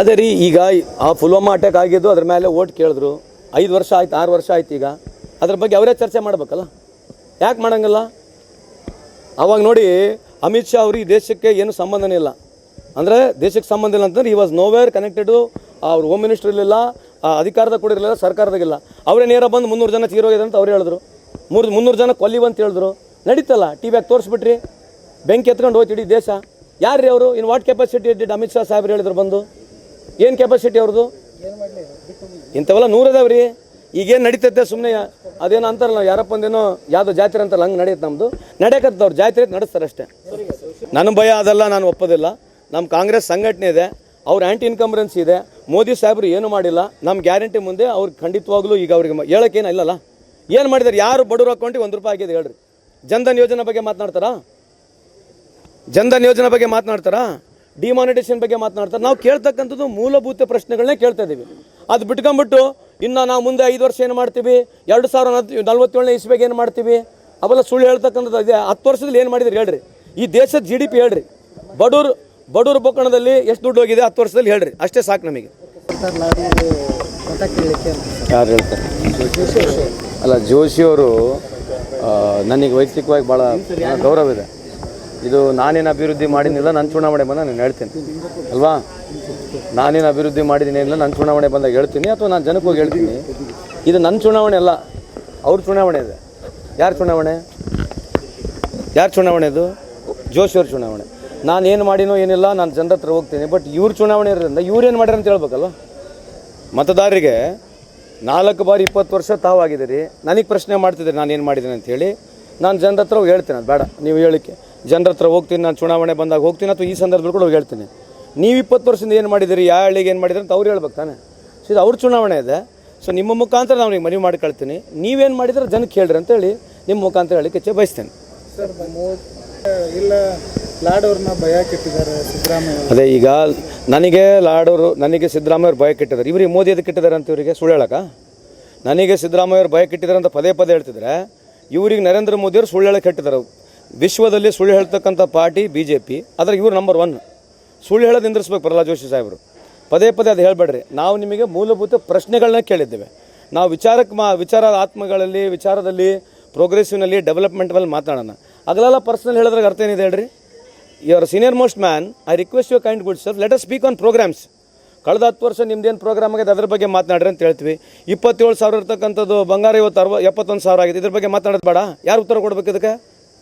ಅದೇ ರೀ ಈಗ ಆ ಪುಲ್ವಾಮಾ ಅಟ್ಯಾಕ್ ಆಗಿದ್ದು ಅದ್ರ ಮೇಲೆ ಓಟ್ ಕೇಳಿದ್ರು. ಐದು ವರ್ಷ ಆಯ್ತು ಆರು ವರ್ಷ ಆಯ್ತು ಈಗ. ಅದ್ರ ಬಗ್ಗೆ ಅವರೇ ಚರ್ಚೆ ಮಾಡ್ಬೇಕಲ್ಲ? ಯಾಕೆ ಮಾಡಂಗಿಲ್ಲ? ಅವಾಗ ನೋಡಿ ಅಮಿತ್ ಶಾ ಅವರು ಈ ದೇಶಕ್ಕೆ ಏನು ಸಂಬಂಧನೇ ಇಲ್ಲ. ಅಂದರೆ ದೇಶಕ್ಕೆ ಸಂಬಂಧ ಇಲ್ಲ ಅಂತಂದ್ರೆ ಈ ವಾಸ್ ನೋವೇರ್ ಕನೆಕ್ಟೆಡು ಅವ್ರು ಹೋಮ್ ಮಿನಿಸ್ಟರ್ ಇರಲಿಲ್ಲ ಅಧಿಕಾರದ ಕೂಡ ಇರಲಿಲ್ಲ ಸರ್ಕಾರದಾಗಿಲ್ಲ ಅವರೇ ನೇರ ಬಂದು ಮುನ್ನೂರು ಜನ ತೀರೋಗಿದೆ ಅಂತ ಅವ್ರು ಹೇಳಿದ್ರು. ಮೂರು ಮುನ್ನೂರು ಜನ ಕೊಲ್ಲಿವಂತ ಅಂತ ಹೇಳಿದ್ರು. ನಡೀತಲ್ಲ ಟಿ ವ್ಯಾಗ ತೋರಿಸ್ಬಿಟ್ರಿ? ಬೆಂಕಿ ಎತ್ಕೊಂಡು ಹೋಯ್ತು ಇಡೀ ದೇಶ. ಯಾರ್ರೀ ಅವರು? ಇನ್ ವಾಟ್ ಕೆಪಾಸಿಟಿ ಇದ್ದಿದ್ದು ಅಮಿತ್ ಶಾ ಸಾಹೇಬ್ರು ಹೇಳಿದ್ರು ಬಂದು? ಏನು ಕೆಪಾಸಿಟಿ ಅವ್ರದ್ದು ಇಂಥವೆಲ್ಲ ನೂರದವ್ರಿ. ಈಗೇನು ನಡೀತೈತೆ ಸುಮ್ಮನೆ ಅದೇನೋ ಅಂತಾರಲ್ಲ, ಯಾರಪ್ಪ ಒಂದೇನೋ ಯಾವುದೋ ಜಾತ್ರೆ ಅಂತಾರಲ್ಲ, ಹಂಗೆ ನಡೆಯುತ್ತೆ ನಮ್ಮದು ನಡೆಯಕತ್ತವ್ರು, ಜಾತ್ರೆ ನಡೆಸ್ತಾರೆ ಅಷ್ಟೇ. ನನ್ನ ಭಯ ಅದೆಲ್ಲ ನಾನು ಒಪ್ಪೋದಿಲ್ಲ. ನಮ್ಮ ಕಾಂಗ್ರೆಸ್ ಸಂಘಟನೆ ಇದೆ, ಅವ್ರ ಆ್ಯಂಟಿ ಇನ್ಕಂಬ್ರೆನ್ಸ್ ಇದೆ. ಮೋದಿ ಸಾಹೇಬರು ಏನು ಮಾಡಿಲ್ಲ ನಮ್ಮ ಗ್ಯಾರಂಟಿ ಮುಂದೆ ಅವ್ರು ಖಂಡಿತವಾಗ್ಲೂ ಈಗ ಅವ್ರಿಗೆ ಹೇಳೋಕ್ಕೇನು ಇಲ್ಲಲ್ಲ ಏನು ಮಾಡಿದಾರೆ? ಯಾರು ಬಡವ್ರು ಹಾಕೊಂಡು ಒಂದು ರೂಪಾಯಿ ಆಗಿದೆ ಹೇಳ್ರಿ. ಜನ್ಧನ್ ಯೋಜನೆ ಬಗ್ಗೆ ಮಾತನಾಡ್ತಾರಾ? ಜನ್ಧನ್ ಯೋಜನೆ ಬಗ್ಗೆ ಮಾತನಾಡ್ತಾರಾ? ಡಿಮಾನಿಟೇಷನ್ ಬಗ್ಗೆ ಮಾತನಾಡ್ತಾರೆ? ನಾವು ಕೇಳ್ತಕ್ಕಂಥದ್ದು ಮೂಲಭೂತ ಪ್ರಶ್ನೆಗಳನ್ನೇ ಕೇಳ್ತಾ ಇದ್ದೀವಿ ಅದು ಬಿಟ್ಕೊಂಡ್ಬಿಟ್ಟು ಇನ್ನು ನಾವು ಮುಂದೆ ಐದು ವರ್ಷ ಏನು ಮಾಡ್ತೀವಿ? ಎರಡು ಸಾವಿರ ನಲ್ವತ್ತೇಳನೇ ಇಸ್ವಿಗೆ ಏನು ಮಾಡ್ತೀವಿ? ಅವೆಲ್ಲ ಸುಳ್ಳು ಹೇಳ್ತಕ್ಕಂಥದ್ದು ಇದೆ. ಹತ್ತು ವರ್ಷದಲ್ಲಿ ಏನು ಮಾಡಿದ್ರಿ ಹೇಳ್ರಿ. ಈ ದೇಶದ ಜಿ ಡಿ ಪಿ ಹೇಳ್ರಿ. ಬಡೂರು ಬಡೂರು ಬೊಕ್ಕಣದಲ್ಲಿ ಎಷ್ಟು ದುಡ್ಡು ಹೋಗಿದೆ ಹತ್ತು ವರ್ಷದಲ್ಲಿ ಹೇಳ್ರಿ. ಅಷ್ಟೇ ಸಾಕು ನಮಗೆ. ಯಾರು ಹೇಳ್ತಾರೆ? ಅಲ್ಲ ಜೋಶಿಯವರು ನನಗೆ ವೈಯಕ್ತಿಕವಾಗಿ ಭಾಳ ಗೌರವ ಇದೆ. ಇದು ನಾನೇನು ಅಭಿವೃದ್ಧಿ ಮಾಡಿನಿಲ್ಲ ನನ್ನ ಚುನಾವಣೆ ಬಂದ ನಾನು ಹೇಳ್ತೀನಿ. ಅಲ್ವಾ? ನಾನೇನು ಅಭಿವೃದ್ಧಿ ಮಾಡಿದ್ದೀನಿ ಇಲ್ಲ, ನನ್ನ ಚುನಾವಣೆ ಬಂದಾಗ ಹೇಳ್ತೀನಿ ಅಥವಾ ನಾನು ಜನಕ್ಕೆ ಹೋಗಿ ಹೇಳ್ತೀನಿ. ಇದು ನನ್ನ ಚುನಾವಣೆ ಅಲ್ಲ, ಅವ್ರ ಚುನಾವಣೆ ಇದೆ. ಯಾರ ಚುನಾವಣೆ? ಯಾರ ಚುನಾವಣೆ ಇದು? ಜೋಶಿಯವ್ರ ಚುನಾವಣೆ. ನಾನು ಏನು ಮಾಡಿನೋ ಏನಿಲ್ಲ, ನಾನು ಜನರ ಹತ್ರ ಹೋಗ್ತೀನಿ. ಬಟ್ ಇವ್ರ ಚುನಾವಣೆ ಇರೋದ್ರಿಂದ ಇವ್ರು ಏನು ಮಾಡ್ಯಾರ ಅಂತ ಹೇಳ್ಬೇಕಲ್ವ? ಮತದಾರರಿಗೆ ನಾಲ್ಕು ಬಾರಿ ಇಪ್ಪತ್ತು ವರ್ಷ ತಾವಾಗಿದ್ದೀರಿ. ನನಗೆ ಪ್ರಶ್ನೆ ಮಾಡ್ತಿದ್ದೀರಿ ನಾನು ಏನು ಮಾಡಿದ್ದೀನಿ ಹೇಳಿ. ನಾನು ಜನರ ಹತ್ರ ಹೇಳ್ತೀನಿ, ಅದು ಬೇಡ, ನೀವು ಹೇಳಿಕೆ ಜನರ ಹತ್ರ ಹೋಗ್ತೀನಿ ನಾನು ಚುನಾವಣೆ ಬಂದಾಗ ಹೋಗ್ತೀನಿ ಅಥವಾ ಈ ಸಂದರ್ಭದಲ್ಲಿ ಕೂಡ ಹೋಗಿ ಹೇಳ್ತೀನಿ. ನೀವು ಇಪ್ಪತ್ತು ವರ್ಷದಿಂದ ಏನು ಮಾಡಿದ್ದೀರಿ ಯಾವ ಹಳ್ಳಿಗೆ ಏನು ಮಾಡಿದ್ರೆ ಅಂತ ಅವ್ರು ಹೇಳ್ಬೇಕು ತಾನೆ. ಸೊ ಇದು ಅವ್ರ ಚುನಾವಣೆ ಇದೆ. ಸೊ ನಿಮ್ಮ ಮುಖಾಂತರ ನಾವು ಮನವಿ ಮಾಡ್ಕೊಳ್ತೀನಿ ನೀವೇನು ಮಾಡಿದ್ರೆ ಜನಕ್ಕೆ ಹೇಳ್ರಿ ಅಂತೇಳಿ ನಿಮ್ಮ ಮುಖಾಂತರ ಹೇಳಿಕೆ ಇಚ್ಛೆ ಬಯಸ್ತೇನೆ. ಇಲ್ಲ ಲಾಡೋರ್ನ ಭಯ ಕೆಟ್ಟಿದ್ದಾರೆ ಸಿದ್ದರಾಮಯ್ಯ ಅದೇ ಈಗ ನನಗೆ ಲಾಡೋರು ನನಗೆ ಸಿದ್ದರಾಮಯ್ಯ ಅವ್ರು ಭಯ ಕೆಟ್ಟಿದ್ದಾರೆ. ಇವರಿಗೆ ಮೋದಿ ಅದಕ್ಕೆ ಕೆಟ್ಟಿದ್ದಾರೆ ಅಂತ ಇವರಿಗೆ ಸುಳ್ಳು ಹೇಳಕ್ಕ? ನನಗೆ ಸಿದ್ದರಾಮಯ್ಯ ಅವ್ರು ಭಯ ಕೆಟ್ಟಿದ್ದಾರೆ ಅಂತ ಪದೇ ಪದೇ ಹೇಳ್ತಿದ್ರೆ ಇವ್ರಿಗೆ ನರೇಂದ್ರ ಮೋದಿಯವರು ಸುಳ್ಳು ಹೇಳಕ್ಕೆ ಕೆಟ್ಟಿದ್ದಾರೆ. ವಿಶ್ವದಲ್ಲಿ ಸುಳ್ಳು ಹೇಳ್ತಕ್ಕಂಥ ಪಾರ್ಟಿ ಬಿ ಜೆ ಪಿ ಅದ್ರಾಗ ಇವರು ನಂಬರ್ ಒನ್ ಸುಳ್ಳು ಹೇಳೋದು ನಿಂದಿರ್ಸ್ಬೇಕು ಪ್ರಹ್ಲಾದ್ ಜೋಶಿ ಸಾಹೇಬರು. ಪದೇ ಪದೇ ಅದು ಹೇಳಬೇಡ್ರಿ. ನಾವು ನಿಮಗೆ ಮೂಲಭೂತ ಪ್ರಶ್ನೆಗಳನ್ನ ಕೇಳಿದ್ದೇವೆ. ನಾವು ವಿಚಾರಕ್ಕೆ ಮಾ, ವಿಚಾರ ಆತ್ಮಗಳಲ್ಲಿ, ವಿಚಾರದಲ್ಲಿ ಪ್ರೋಗ್ರೆಸಿವ್ನಲ್ಲಿ ಡೆವಲಪ್ಮೆಂಟ್ನಲ್ಲಿ ಮಾತಾಡೋಣ ಅಗಲೆಲ್ಲ ಪರ್ಸನಲ್ ಹೇಳಿದ್ರಾಗ ಅರ್ಥ ಏನಿದೆ ಹೇಳ್ರಿ? Your senior most man I request you kind good sir let us speak on programs ಕಳೆದ ಹತ್ತು ವರ್ಷ ನಿಮ್ದೇನು ಪ್ರೋಗ್ರಾಮ್ ಆಗಿದೆ? ಅದ್ರ ಬಗ್ಗೆ ಮಾತನಾಡ್ರಿ ಅಂತ ಹೇಳ್ತೀವಿ. ಇಪ್ಪತ್ತೇಳು ಸಾವಿರ ಇರ್ತಕ್ಕಂಥದ್ದು ಬಂಗಾರ ಇವತ್ತು ಅರವ, ಎಪ್ಪತ್ತೊಂದು ಸಾವಿರ ಆಗಿದೆ. ಇದ್ರ ಬಗ್ಗೆ ಮಾತಾಡೋದು ಬೇಡ. ಯಾರು ಉತ್ತರ ಕೊಡ್ಬೇಕು ಇದಕ್ಕೆ?